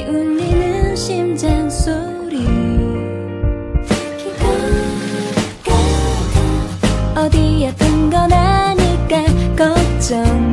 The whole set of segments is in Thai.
울리는 심장 소리. 어디 아픈 건 아닐까 걱정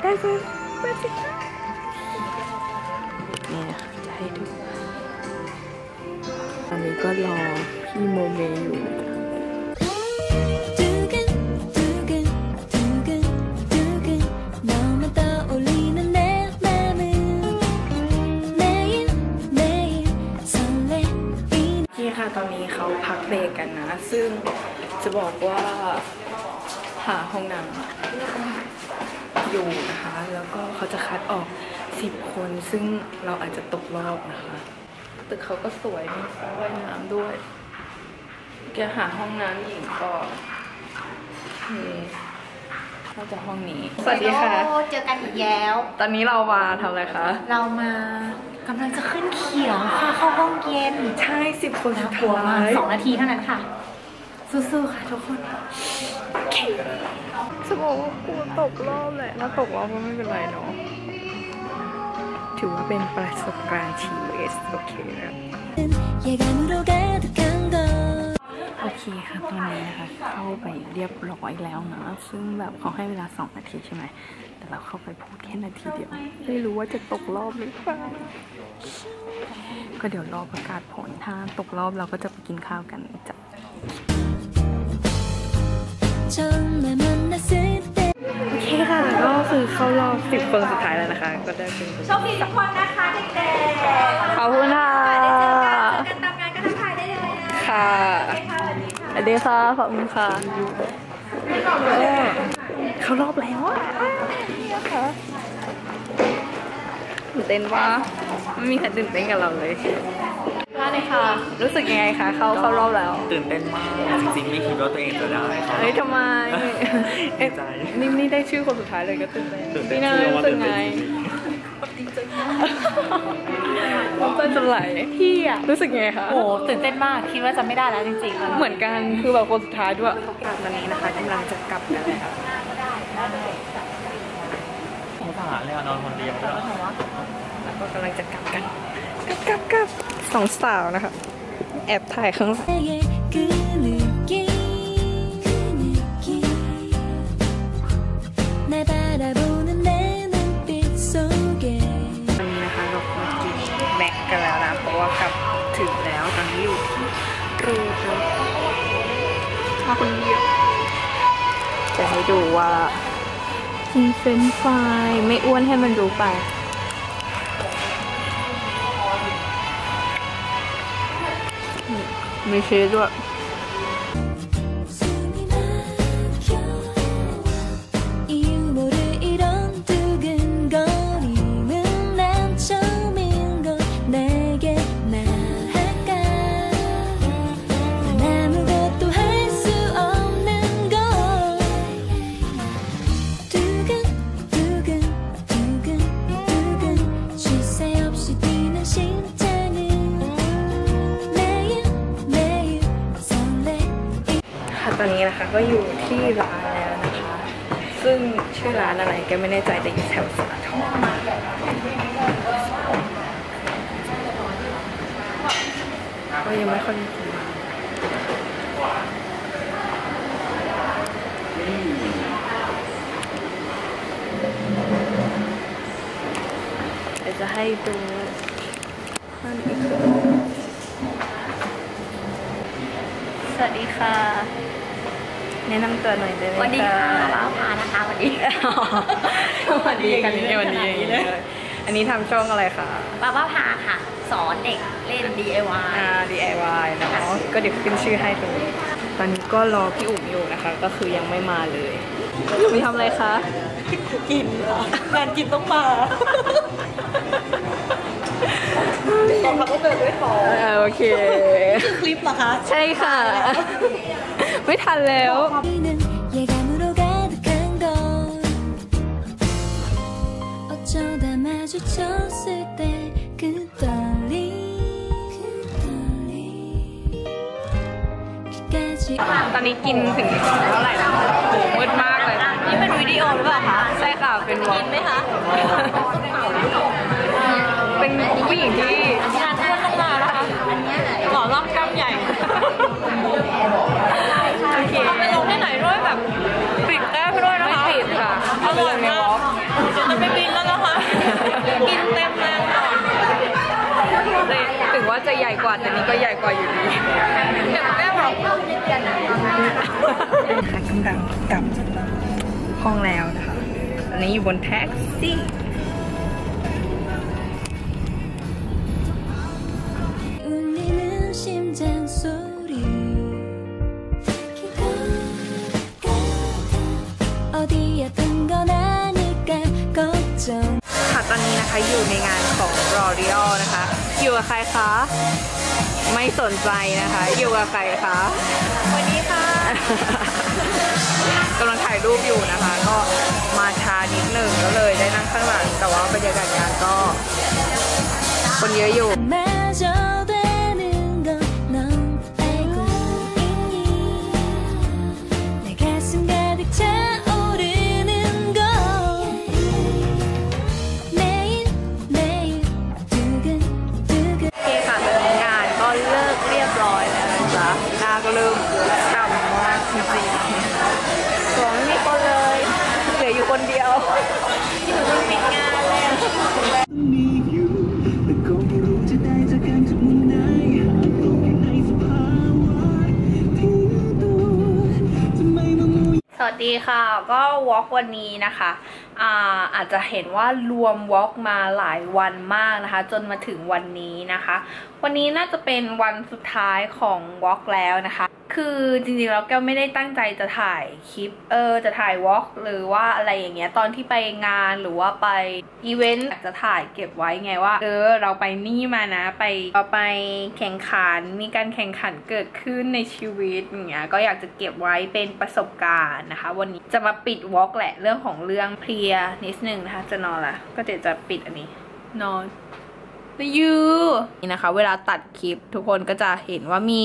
ได้ไหมมาสิคะนี่จะให้ดูตอนนี้ก็รอพี่โมเมอยู่ตอนนี้เขาพักเบรกกันนะ ซึ่งจะบอกว่า หาห้องน้ำอยู่นะคะ แล้วก็เขาจะคัดออก 10 คน ซึ่งเราอาจจะตกรอบนะคะ ตึกเขาก็สวยมีสระว่ายน้ำด้วย แกหาห้องน้ำหญิงก่อนนี่เราจะห้องนี้ สวัสดีค่ะโอ้เจอกันอีกแล้ว ตอนนี้เรามาทำอะไรคะ เรามากำลังจะขึ้นเขียวค่ะเข้าห้องเย็น ใช่สิบคนสุดหัวท้ามายสองนาทีเท่านั้นค่ะ สู้ๆค่ะทุกคนจะบอกว่ากลัวตกรอบแหละถ้าตกรอบก็ไม่เป็นไรเนาะถือว่าเป็นประสบการณ์ชีวิตโอเคครับโอเคค่ะตอนนี้นะคะเข้าไปเรียบร้อยแล้วนะซึ่งแบบเขาให้เวลา2นาทีใช่ไหมแต่เราเข้าไปพูดแค่นาทีเดียว ไม่รู้ว่าจะตกรอบหรือเปล่าก็เดี๋ยวรอประกาศผลถ้าตกรอบเราก็จะไปกินข้าวกันจ้ะ โอเคค่ะแล้วก็คือเข้ารอบ10คนสุดท้ายแล้วนะคะ ก็ได้เป็นโชคดีทุกคนนะคะเด็กขอบคุณค่ะๆกันตามงานก็ทักทายได้เลยนะค่ะสวัสดีค่ะขอบคุณค่ะเขารอบแล้วอะ ตื่นเต้นว่าไม่มีใครตื่นเต้นกับเราเลยค่ะเลยค่ะรู้สึกยังไงคะเขาเข้ารอบแล้ว ตื่นเต้นมากจริงๆไม่คิดว่าตัวเองจะได้ครับเฮ้ยทำไมดีใจนี่นี่ได้ชื่อคนสุดท้ายเลยก็ตื่นเต้นตื่นเต้นนี่น่าเชื่อรู้ว่าสึกตื่นไงเต้นจริงน้ำตาจะไหลพี่อะรู้สึกยังไงคะโอ้ตื่นเต้นมากคิดว่าจะไม่ได้แล้วจริงๆเหมือนกันคือแบบคนสุดท้ายด้วยตอนนี้นะคะกำลังจะกลับกันแล้วสงสารเลยอะนอนคนเดียวด้วยแล้ว ก็กำลังจะกลับกันกลับกลับกลับสองสาวนะคะ แอบถ่ายข้างแม็กกันแล้วนะเพราะว่ากลับถึงแล้วตอนนี้อยู่ที่รูดมาคนเดียวจะให้ดูว่ากินเฟรนฟไม่อ้วนให้มันดูไป มีชีส ก็อยู่ที่ร้านแล้วนะคะ ซึ่งชื่อร้านอะไรก็ไม่แน่ใจแต่อยู่แถวสาทรก็ยังไม่ค่อยมีคนมาเดี๋ยวจะให้ดูนั่นอีกสวัสดีค่ะ แนะนำตัวหน่อยได้ไหมวันดีค่ะว้าวพานะคะวันนี้สวัสดีกันนี้วันนี้อย่างนี้เลยอันนี้ทำช่องอะไรคะว้าวพาค่ะ สอนเด็กเล่น DIY อ่า DIY เนาะก็เดี๋ยวขึ้นชื่อให้ตรงนี้ตอนนี้ก็รอพี่อุ๋มอยู่นะคะ ก็คือยังไม่มาเลยพี่อุ๋มทำอะไรคะกินงานกินต้องมา งค่ะก็เบลด้วยขอโอเคคือคลิปเหรอคะ ใช่ค่ะ ไม่ทันแล้วตอนนี้กินถึงเท่าไหร่แล้วโหมืดมากเลย นี่เป็นวิดีโอหรือเปล่าคะ ใช่ค่ะ เป็นวอล์กไหมคะ เป็นผู้หญิงที่ ใหญ่กว่าแต่นี้ก็ใหญ่กว่าอยู่ดีแม่บอกว่ามีเตียงกำลังกลับห้องแล้วนะคะอันนี้อยู่บนแท็กซี่ค่ะตอนนี้นะคะอยู่ในงานของลอเรียลนะคะ อยู่กับใครคะ ไม่สนใจนะคะ อยู่กับใครคะวันนี้ค่ะกำลังถ่ายรูปอยู่นะคะ ก็มาช้านิดหนึ่งก็เลยได้นั่งข้างหลัง แต่ว่าบรรยากาศงานก็ คนเยอะอยู่ ดีค่ะก็วอล์กวันนี้นะคะอาอาจจะเห็นว่ารวมวอล์กมาหลายวันมากนะคะ จนมาถึงวันนี้นะคะ วันนี้น่าจะเป็นวันสุดท้ายของวอล์กแล้วนะคะ คือจริงๆแล้วแก้วไม่ได้ตั้งใจจะถ่ายคลิป เออ จะถ่ายวอล์กหรือว่าอะไรอย่างเงี้ย ตอนที่ไปงานหรือว่าไปอีเวนต์อยากจะถ่ายเก็บไว้ไงว่า เออ เราไปนี่มานะ ไปเราไปแข่งขัน มีการแข่งขันเกิดขึ้นในชีวิตอย่างเงี้ย ก็อยากจะเก็บไว้เป็นประสบการณ์นะคะ วันนี้จะมาปิดวอล์กแหละ เรื่องของเรื่องเพลียนิดนึงนะคะ จะนอนละ ก็เดี๋ยวจะปิดอันนี้ นอน ยูนี่นะคะ เวลาตัดคลิปทุกคนก็จะเห็นว่ามี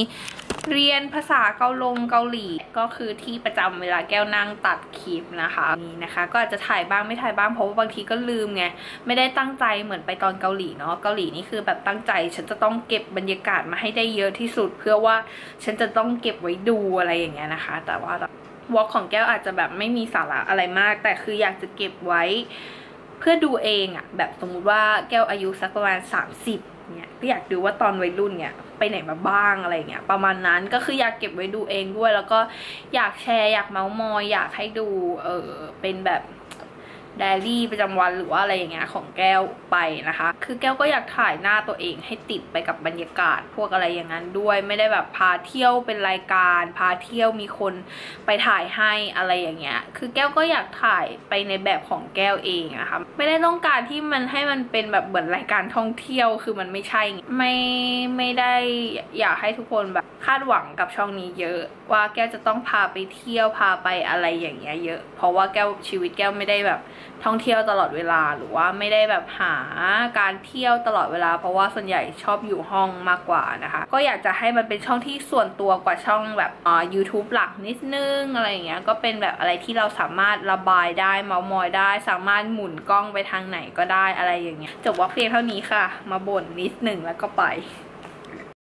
เรียนภาษาเกาลงเกาหลีก็คือที่ประจำเวลาแก้วนั่งตัดคลิปนะคะนี่นะคะ ก็อาจจะถ่ายบ้างไม่ถ่ายบ้างเพราะว่าบางทีก็ลืมไงไม่ได้ตั้งใจเหมือนไปตอนเกาหลีเนาะเกาหลีนี่คือแบบตั้งใจ ฉันจะต้องเก็บบรรยากาศมาให้ได้เยอะที่สุด เพื่อว่าฉันจะต้องเก็บไว้ดูอะไรอย่างเงี้ยนะคะ แต่ว่าวอล์กของแก้วอาจจะแบบไม่มีสาระอะไรมาก แต่คืออยากจะเก็บไว้ เพื่อดูเองอะแบบสมมุติว่าแก้วอายุสักประมาณ 30เนี่ยก็อยากดูว่าตอนวัยรุ่นเนี่ยไปไหนมาบ้างอะไรเงี้ยประมาณนั้นก็คืออยากเก็บไว้ดูเองด้วย แล้วก็อยากแชร์อยากเมาส์มอยอยากให้ดูเออเป็นแบบ ไดอารี่ประจำวันหรือว่าอะไรอย่างเงี้ยของแก้วไปนะคะ คือแก้วก็อยากถ่ายหน้าตัวเองให้ติดไปกับบรรยากาศ พวกอะไรอย่างนั้นด้วยไม่ได้แบบพาเที่ยวเป็นรายการ พาเที่ยวมีคนไปถ่ายให้อะไรอย่างเงี้ยคือแก้วก็อยากถ่ายไปในแบบของแก้วเองนะคะไม่ได้ต้องการที่มันให้มันเป็นแบบเหมือนรายการท่องเที่ยวคือมันไม่ใช่ไม่ไม่ได้อยากให้ทุกคนแบบคาดหวังกับช่องนี้เยอะ ว่าแก้วจะต้องพาไปเที่ยวพาไปอะไรอย่างเงี้ยเยอะ เพราะว่าแก้วชีวิตแก้วไม่ได้แบบ ท่องเที่ยวตลอดเวลาหรือว่าไม่ได้แบบหาการเที่ยวตลอดเวลา เพราะว่าส่วนใหญ่ชอบอยู่ห้องมากกว่านะคะ ก็อยากจะให้มันเป็นช่องที่ส่วนตัวกว่าช่องแบบอ่า YouTube หลักนิดนึงอะไรอย่างเงี้ยก็เป็นแบบอะไรที่เราสามารถระบายได้เมามอยได้ สามารถหมุนกล้องไปทางไหนก็ได้อะไรอย่างเงี้ยจบว่าเพียงเท่านี้ค่ะ มาบ่นนิดหนึ่งแล้วก็ไป